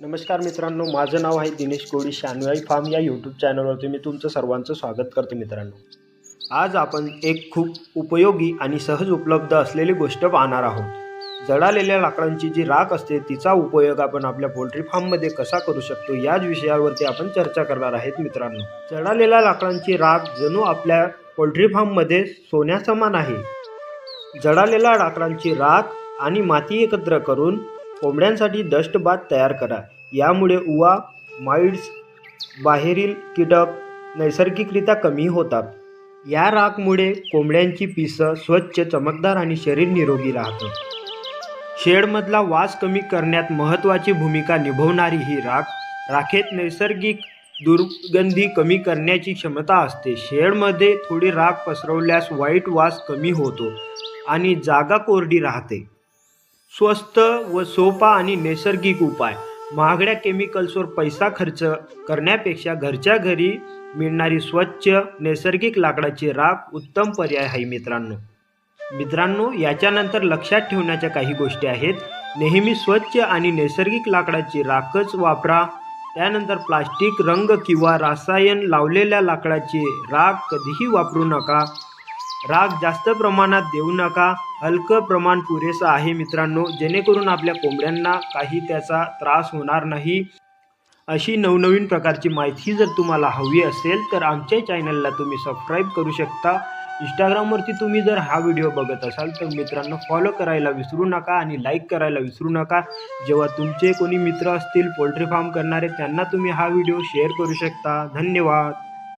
नमस्कार मित्रांनो माझं नाव आहे दिनेश कोळी शानवाई फार्म या यूट्यूब चॅनलवरती मी तुमचं सर्वांचं स्वागत करतो मित्रांनो. आज आपण एक खूप उपयोगी आणि सहज उपलब्ध असलेली गोष्ट पाहणार आहोत. जळालेल्या लाकडांची जी राख असते तिचा उपयोग आपण आपल्या पोल्ट्री फार्ममध्ये कसा करू शकतो याच विषयावरती आपण चर्चा करणार आहेत मित्रांनो. जळालेल्या लाकडांची राख जणू आपल्या पोल्ट्री फार्ममध्ये सोन्यासमान आहे. जळालेल्या लाकडांची राख आणि माती एकत्र करून कोंबड्यांसाठी दष्टबात तयार करा. यामुळे उवा माइड्स बाहेरील कीटक नैसर्गिकरित्या कमी होतात. या राखमुळे कोंबड्यांची पिसं स्वच्छ चमकदार आणि शरीर निरोगी राहतं. शेडमधला वास कमी करण्यात महत्त्वाची भूमिका निभवणारी ही राख राखेत नैसर्गिक दुर्गंधी कमी करण्याची क्षमता असते. शेडमध्ये थोडी राख पसरवल्यास वाईट वास कमी होतो आणि जागा कोरडी राहते. स्वस्त व सोपा आणि नैसर्गिक उपाय. महागड्या केमिकल्सवर पैसा खर्च करण्यापेक्षा घरच्या घरी मिळणारी स्वच्छ नैसर्गिक लाकडाची राख उत्तम पर्याय आहे मित्रांनो. मित्रांनो याच्यानंतर लक्षात ठेवण्याच्या काही गोष्टी आहेत. नेहमी स्वच्छ आणि नैसर्गिक लाकडाची राखच वापरा. त्यानंतर प्लास्टिक रंग किंवा रसायन लावलेल्या लाकडाची राख कधीही वापरू नका. राग जास्त प्रमाणात देऊ नका हलकं प्रमाण पुरेसं आहे मित्रांनो जेणेकरून आपल्या कोंबड्यांना काही त्याचा त्रास होणार नाही. अशी नवनवीन प्रकारची माहिती जर तुम्हाला हवी असेल तर आमच्या चॅनलला तुम्ही सबस्क्राईब करू शकता. इंस्टाग्रामवरती तुम्ही जर हा व्हिडिओ बघत असाल तर मित्रांनो फॉलो करायला विसरू नका आणि लाईक करायला विसरू नका. जेव्हा तुमचे कोणी मित्र असतील पोल्ट्री फार्म करणारे त्यांना तुम्ही हा व्हिडिओ शेअर करू शकता. धन्यवाद.